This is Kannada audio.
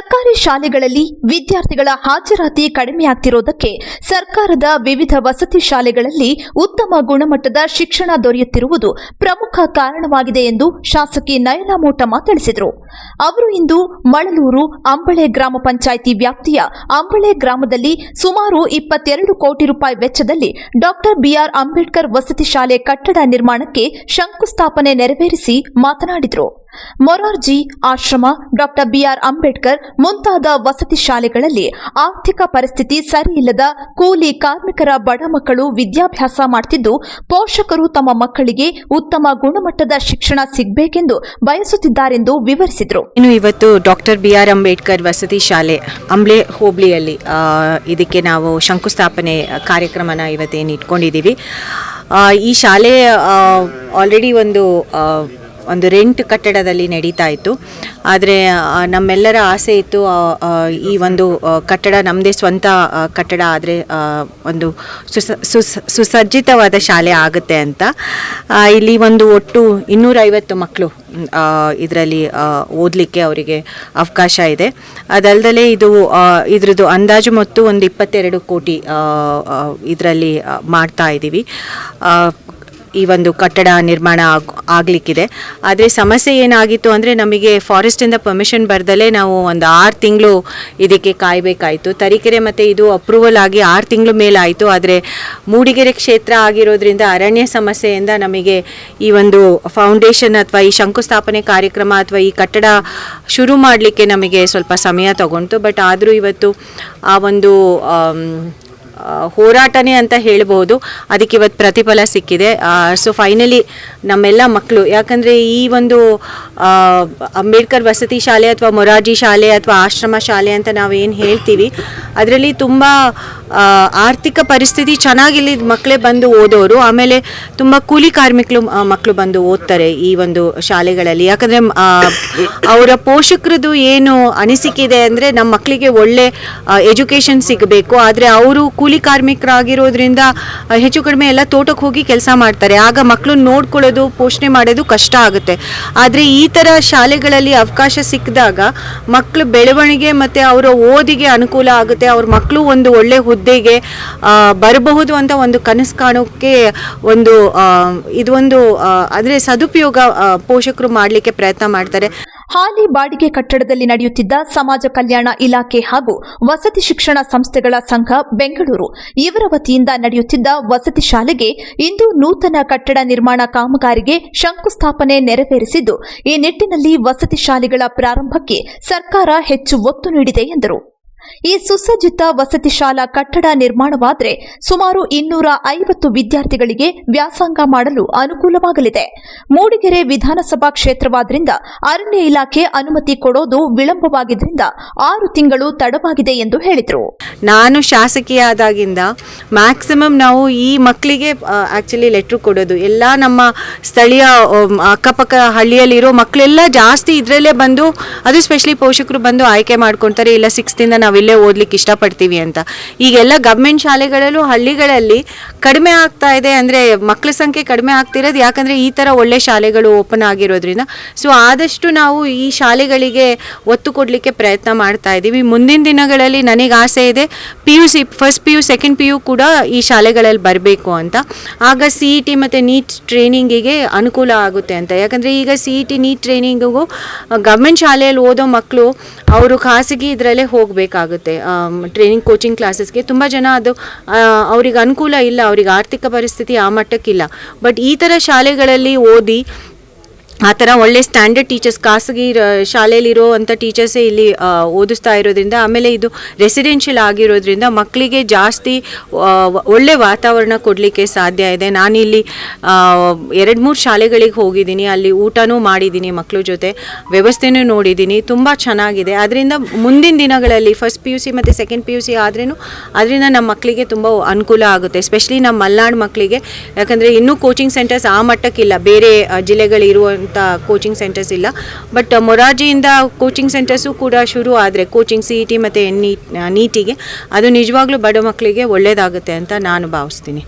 ಸರ್ಕಾರಿ ಶಾಲೆಗಳಲ್ಲಿ ವಿದ್ಯಾರ್ಥಿಗಳ ಹಾಜರಾತಿ ಕಡಿಮೆಯಾಗ್ತಿರೋದಕ್ಕೆ ಸರ್ಕಾರದ ವಿವಿಧ ವಸತಿ ಶಾಲೆಗಳಲ್ಲಿ ಉತ್ತಮ ಗುಣಮಟ್ಟದ ಶಿಕ್ಷಣ ದೊರೆಯುತ್ತಿರುವುದು ಪ್ರಮುಖ ಕಾರಣವಾಗಿದೆ ಎಂದು ಶಾಸಕಿ ನಯನಾ ಮೋಟಮ್ಮ ತಿಳಿಸಿದರು. ಅವರು ಇಂದು ಮಳಲೂರು ಅಂಬಳೆ ಗ್ರಾಮ ಪಂಚಾಯಿತಿ ವ್ಯಾಪ್ತಿಯ ಅಂಬಳೆ ಗ್ರಾಮದಲ್ಲಿ ಸುಮಾರು ಇಪ್ಪತ್ತೆರಡು ಕೋಟಿ ರೂಪಾಯಿ ವೆಚ್ಚದಲ್ಲಿ ಡಾಕ್ಟರ್ ಬಿಆರ್ ಅಂಬೇಡ್ಕರ್ ವಸತಿ ಶಾಲೆ ಕಟ್ಟಡ ನಿರ್ಮಾಣಕ್ಕೆ ಶಂಕುಸ್ಥಾಪನೆ ನೆರವೇರಿಸಿ ಮಾತನಾಡಿದರು. ಮೊರಾರ್ಜಿ ಆಶ್ರಮ ಡಾಕ್ಟರ್ ಬಿಆರ್ ಅಂಬೇಡ್ಕರ್ ಮುಂತಾದ ವಸತಿ ಶಾಲೆಗಳಲ್ಲಿ ಆರ್ಥಿಕ ಪರಿಸ್ಥಿತಿ ಸರಿಯಿಲ್ಲದ ಕೂಲಿ ಕಾರ್ಮಿಕರ ಬಡ ಮಕ್ಕಳು ವಿದ್ಯಾಭ್ಯಾಸ ಮಾಡುತ್ತಿದ್ದು ಪೋಷಕರು ತಮ್ಮ ಮಕ್ಕಳಿಗೆ ಉತ್ತಮ ಗುಣಮಟ್ಟದ ಶಿಕ್ಷಣ ಸಿಗಬೇಕೆಂದು ಬಯಸುತ್ತಿದ್ದಾರೆಂದು ವಿವರಿಸಿದರು. ಇನ್ನು ಇವತ್ತು ಡಾಕ್ಟರ್ ಬಿ ಆರ್ ಅಂಬೇಡ್ಕರ್ ವಸತಿ ಶಾಲೆ ಅಂಬ್ಲೆ ಹೋಬಳಿಯಲ್ಲಿ ಇದಕ್ಕೆ ನಾವು ಶಂಕುಸ್ಥಾಪನೆ ಕಾರ್ಯಕ್ರಮನ ಇವತ್ತೇನು ಇಟ್ಕೊಂಡಿದ್ದೀವಿ. ಈ ಶಾಲೆ ಆಲ್ರೆಡಿ ಒಂದು ಒಂದು ರೆಂಟ್ ಕಟ್ಟಡದಲ್ಲಿ ನಡೀತಾ ಇತ್ತು. ಆದರೆ ನಮ್ಮೆಲ್ಲರ ಆಸೆ ಇತ್ತು ಈ ಒಂದು ಕಟ್ಟಡ ನಮ್ಮದೇ ಸ್ವಂತ ಕಟ್ಟಡ ಆದರೆ ಒಂದು ಸುಸ ಸುಸ, ಸುಸಜ್ಜಿತವಾದ ಶಾಲೆ ಆಗುತ್ತೆ ಅಂತ. ಇಲ್ಲಿ ಒಂದು ಒಟ್ಟು ಇನ್ನೂರೈವತ್ತು ಮಕ್ಕಳು ಇದರಲ್ಲಿ ಓದಲಿಕ್ಕೆ ಅವರಿಗೆ ಅವಕಾಶ ಇದೆ. ಅದಲ್ಲದೆ ಇದು ಇದರದು ಇದ್ರದ್ದು ಅಂದಾಜು ಮತ್ತು ಒಂದು ಇಪ್ಪತ್ತೆರಡು ಕೋಟಿ ಇದರಲ್ಲಿ ಮಾಡ್ತಾ ಇದ್ದೀವಿ ಈ ಒಂದು ಕಟ್ಟಡ ನಿರ್ಮಾಣ ಆಗ್ ಆಗಲಿಕ್ಕಿದೆ. ಆದರೆ ಸಮಸ್ಯೆ ಏನಾಗಿತ್ತು ಅಂದರೆ ನಮಗೆ ಫಾರೆಸ್ಟಿಂದ ಪರ್ಮಿಷನ್ ಬರ್ದಲೇ ನಾವು ಒಂದು ಆರು ತಿಂಗಳು ಇದಕ್ಕೆ ಕಾಯಬೇಕಾಯಿತು. ತರೀಕೆರೆ ಮತ್ತು ಇದು ಅಪ್ರೂವಲ್ ಆಗಿ ಆರು ತಿಂಗಳು ಮೇಲಾಯಿತು. ಆದರೆ ಮೂಡಿಗೆರೆ ಕ್ಷೇತ್ರ ಆಗಿರೋದ್ರಿಂದ ಅರಣ್ಯ ಸಮಸ್ಯೆಯಿಂದ ನಮಗೆ ಈ ಒಂದು ಫೌಂಡೇಶನ್ ಅಥವಾ ಈ ಶಂಕುಸ್ಥಾಪನೆ ಕಾರ್ಯಕ್ರಮ ಅಥವಾ ಈ ಕಟ್ಟಡ ಶುರು ಮಾಡಲಿಕ್ಕೆ ನಮಗೆ ಸ್ವಲ್ಪ ಸಮಯ ತಗೊಂತು ಬಟ್ ಆದರೂ ಇವತ್ತು ಆ ಒಂದು ಹೋರಾಟನೇ ಅಂತ ಹೇಳ್ಬೋದು. ಅದಕ್ಕೆ ಇವತ್ತು ಪ್ರತಿಫಲ ಸಿಕ್ಕಿದೆ. ಸೊ ಫೈನಲಿ ನಮ್ಮೆಲ್ಲ ಮಕ್ಕಳು ಯಾಕಂದರೆ ಈ ಒಂದು ಅಂಬೇಡ್ಕರ್ ವಸತಿ ಶಾಲೆ ಅಥವಾ ಮೊರಾರ್ಜಿ ಶಾಲೆ ಅಥವಾ ಆಶ್ರಮ ಶಾಲೆ ಅಂತ ನಾವೇನು ಹೇಳ್ತೀವಿ, ಅದರಲ್ಲಿ ತುಂಬ ಆರ್ಥಿಕ ಪರಿಸ್ಥಿತಿ ಚೆನ್ನಾಗಿಲ್ಲಿ ಮಕ್ಕಳೇ ಬಂದು ಓದೋರು, ಆಮೇಲೆ ತುಂಬ ಕೂಲಿ ಕಾರ್ಮಿಕರು ಮಕ್ಕಳು ಬಂದು ಓದ್ತಾರೆ ಈ ಒಂದು ಶಾಲೆಗಳಲ್ಲಿ. ಯಾಕಂದರೆ ಅವರ ಪೋಷಕರದು ಏನು ಅನಿಸಿಕೆ ಇದೆ ಅಂದರೆ ನಮ್ಮ ಮಕ್ಕಳಿಗೆ ಒಳ್ಳೆ ಎಜುಕೇಷನ್ ಸಿಗಬೇಕು, ಆದರೆ ಅವರು ಕೂಲಿ ಕಾರ್ಮಿಕರಾಗಿರೋದ್ರಿಂದ ಹೆಚ್ಚು ಕಡಿಮೆ ಎಲ್ಲ ತೋಟಕ್ಕೆ ಹೋಗಿ ಕೆಲಸ ಮಾಡ್ತಾರೆ. ಆಗ ಮಕ್ಕಳು ನೋಡ್ಕೊಳ್ಳೋದು, ಪೋಷಣೆ ಮಾಡೋದು ಕಷ್ಟ ಆಗುತ್ತೆ. ಆದರೆ ಈ ಥರ ಶಾಲೆಗಳಲ್ಲಿ ಅವಕಾಶ ಸಿಕ್ಕಿದಾಗ ಮಕ್ಕಳು ಬೆಳವಣಿಗೆ ಮತ್ತು ಅವರ ಓದಿಗೆ ಅನುಕೂಲ ಆಗುತ್ತೆ. ಅವ್ರ ಮಕ್ಕಳು ಒಂದು ಒಳ್ಳೆ ಹುದ್ದೆಗೆ ಬರಬಹುದು ಅಂತ ಒಂದು ಕನಸು ಕಾಣೋಕ್ಕೆ ಒಂದು ಇದೊಂದು ಅಂದರೆ ಸದುಪಯೋಗ ಪೋಷಕರು ಮಾಡಲಿಕ್ಕೆ ಪ್ರಯತ್ನ ಮಾಡ್ತಾರೆ. ಹಾಲಿ ಬಾಡಿಗೆ ಕಟ್ಟಡದಲ್ಲಿ ನಡೆಯುತ್ತಿದ್ದ ಸಮಾಜ ಕಲ್ಯಾಣ ಇಲಾಖೆ ಹಾಗೂ ವಸತಿ ಶಿಕ್ಷಣ ಸಂಸ್ಥೆಗಳ ಸಂಘ ಬೆಂಗಳೂರು. ಇವರ ವತಿಯಿಂದ ನಡೆಯುತ್ತಿದ್ದ ವಸತಿ ಶಾಲೆಗೆ ಇಂದು ನೂತನ ಕಟ್ಟಡ ನಿರ್ಮಾಣ ಕಾಮಗಾರಿಗೆ ಶಂಕುಸ್ಥಾಪನೆ ನೆರವೇರಿಸಿದ್ದು, ಈ ನಿಟ್ಟಿನಲ್ಲಿ ವಸತಿ ಶಾಲೆಗಳ ಪ್ರಾರಂಭಕ್ಕೆ ಸರ್ಕಾರ ಹೆಚ್ಚು ಒತ್ತು ನೀಡಿದೆ ಎಂದರು. ಈ ಸುಸಜ್ಜಿತ ವಸತಿ ಶಾಲಾ ಕಟ್ಟಡ ನಿರ್ಮಾಣವಾದರೆ ಸುಮಾರು ಇನ್ನೂರ ಐವತ್ತು ವಿದ್ಯಾರ್ಥಿಗಳಿಗೆ ವ್ಯಾಸಂಗ ಮಾಡಲು ಅನುಕೂಲವಾಗಲಿದೆ. ಮೂಡಿಗೆರೆ ವಿಧಾನಸಭಾ ಕ್ಷೇತ್ರವಾದ್ರಿಂದ ಅರಣ್ಯ ಇಲಾಖೆ ಅನುಮತಿ ಕೊಡೋದು ವಿಳಂಬವಾಗಿದ್ದರಿಂದ ಆರು ತಿಂಗಳು ತಡವಾಗಿದೆ ಎಂದು ಹೇಳಿದರು. ನಾನು ಶಾಸಕಿಯಾದಾಗಿಂದ ಮ್ಯಾಕ್ಸಿಮಮ್ ನಾವು ಈ ಮಕ್ಕಳಿಗೆ ಆಕ್ಚುಲಿ ಲೆಟ್ರ್ ಕೊಡೋದು. ಎಲ್ಲ ನಮ್ಮ ಸ್ಥಳೀಯ ಅಕ್ಕಪಕ್ಕ ಹಳ್ಳಿಯಲ್ಲಿರೋ ಮಕ್ಕಳೆಲ್ಲ ಜಾಸ್ತಿ ಇದರಲ್ಲೇ ಬಂದು, ಅದು ಸ್ಪೆಷಲಿ ಪೋಷಕರು ಬಂದು ಆಯ್ಕೆ ಮಾಡ್ಕೊಳ್ತಾರೆ. ಇಲ್ಲ ಸಿಕ್ಸ್ತಿಂದ ನಾವಿಲ್ಲೇ ಓದ್ಲಿಕ್ಕೆ ಇಷ್ಟಪಡ್ತೀವಿ ಅಂತ. ಈಗೆಲ್ಲ ಗವರ್ಮೆಂಟ್ ಶಾಲೆಗಳಲ್ಲೂ ಹಳ್ಳಿಗಳಲ್ಲಿ ಕಡಿಮೆ ಆಗ್ತಾ ಇದೆ ಅಂದರೆ ಮಕ್ಕಳ ಸಂಖ್ಯೆ ಕಡಿಮೆ ಆಗ್ತಿರೋದು, ಯಾಕಂದರೆ ಈ ಥರ ಒಳ್ಳೆ ಶಾಲೆಗಳು ಓಪನ್ ಆಗಿರೋದ್ರಿಂದ. ಸೊ ಆದಷ್ಟು ನಾವು ಈ ಶಾಲೆಗಳಿಗೆ ಒತ್ತು ಕೊಡಲಿಕ್ಕೆ ಪ್ರಯತ್ನ ಮಾಡ್ತಾ ಇದ್ದೀವಿ. ಮುಂದಿನ ದಿನಗಳಲ್ಲಿ ನನಗೆ ಆಸೆ ಇದೆ P U C first P U second P U ಕೂಡ ಈ ಶಾಲೆಗಳಲ್ಲಿ ಬರಬೇಕು ಅಂತ. ಆಗ ಸಿ ಇ ಟಿ ಮತ್ತು ನೀಟ್ ಟ್ರೈನಿಂಗಿಗೆ ಅನುಕೂಲ ಆಗುತ್ತೆ ಅಂತ. ಯಾಕಂದರೆ ಈಗ ಸಿ ಇ ಟಿ ನೀಟ್ ಟ್ರೈನಿಂಗಿಗೂ ಗವರ್ಮೆಂಟ್ ಶಾಲೆಯಲ್ಲಿ ಓದೋ ಮಕ್ಕಳು ಅವರು ಖಾಸಗಿ ಇದರಲ್ಲೇ ಹೋಗಬೇಕಾಗುತ್ತೆ ಟ್ರೈನಿಂಗ್ ಕೋಚಿಂಗ್ ಕ್ಲಾಸಸ್ಗೆ ತುಂಬ ಜನ ಅದು ಅವ್ರಿಗೆ ಅನುಕೂಲ ಇಲ್ಲ, ಅವ್ರಿಗೆ ಆರ್ಥಿಕ ಪರಿಸ್ಥಿತಿ ಆ ಮಟ್ಟಕ್ಕಿಲ್ಲ. ಬಟ್ ಈ ಥರ ಶಾಲೆಗಳಲ್ಲಿ ಓದಿ ಆ ಥರ ಒಳ್ಳೆ ಸ್ಟ್ಯಾಂಡರ್ಡ್ ಟೀಚರ್ಸ್ ಖಾಸಗಿ ಶಾಲೆಯಲ್ಲಿರೋ ಅಂಥ ಟೀಚರ್ಸೇ ಇಲ್ಲಿ ಓದಿಸ್ತಾ ಇರೋದ್ರಿಂದ ಆಮೇಲೆ ಇದು ರೆಸಿಡೆನ್ಷಿಯಲ್ ಆಗಿರೋದ್ರಿಂದ ಮಕ್ಕಳಿಗೆ ಜಾಸ್ತಿ ಒಳ್ಳೆ ವಾತಾವರಣ ಕೊಡಲಿಕ್ಕೆ ಸಾಧ್ಯ ಇದೆ. ನಾನಿಲ್ಲಿ ಎರಡು ಮೂರು ಶಾಲೆಗಳಿಗೆ ಹೋಗಿದ್ದೀನಿ. ಅಲ್ಲಿ ಊಟನೂ ಮಾಡಿದ್ದೀನಿ ಮಕ್ಕಳ ಜೊತೆ. ವ್ಯವಸ್ಥೆನೂ ನೋಡಿದ್ದೀನಿ. ತುಂಬ ಚೆನ್ನಾಗಿದೆ. ಅದರಿಂದ ಮುಂದಿನ ದಿನಗಳಲ್ಲಿ ಫಸ್ಟ್ ಪಿ ಯು ಸಿ ಮತ್ತು ಸೆಕೆಂಡ್ ಪಿ ಯು ಸಿ ಆದ್ರೂ ಅದರಿಂದ ನಮ್ಮ ಮಕ್ಕಳಿಗೆ ತುಂಬ ಅನುಕೂಲ ಆಗುತ್ತೆ. ಎಸ್ಪೆಷಲಿ ನಮ್ಮ ಮಲೆನಾಡು ಮಕ್ಕಳಿಗೆ ಯಾಕಂದರೆ ಇನ್ನೂ ಕೋಚಿಂಗ್ ಸೆಂಟರ್ಸ್ ಆ ಮಟ್ಟಕ್ಕಿಲ್ಲ. ಬೇರೆ ಆ, ಜಿಲ್ಲೆಗಳಿರುವಂಥ ಕೋಚಿಂಗ್ ಸೆಂಟರ್ಸ್ ಇಲ್ಲ. ಬಟ್ ಮೊರಾರ್ಜಿಯಿಂದ ಕೋಚಿಂಗ್ ಸೆಂಟರ್ಸು ಕೂಡ ಶುರು ಆದರೆ ಕೋಚಿಂಗ್ ಸಿ ಇ ಟಿ ಮತ್ತು ನೀಟ್ ನೀಟಿಗೆ ಅದು ನಿಜವಾಗ್ಲೂ ಬಡ ಮಕ್ಕಳಿಗೆ ಒಳ್ಳೆಯದಾಗುತ್ತೆ ಅಂತ ನಾನು ಭಾವಿಸ್ತೀನಿ.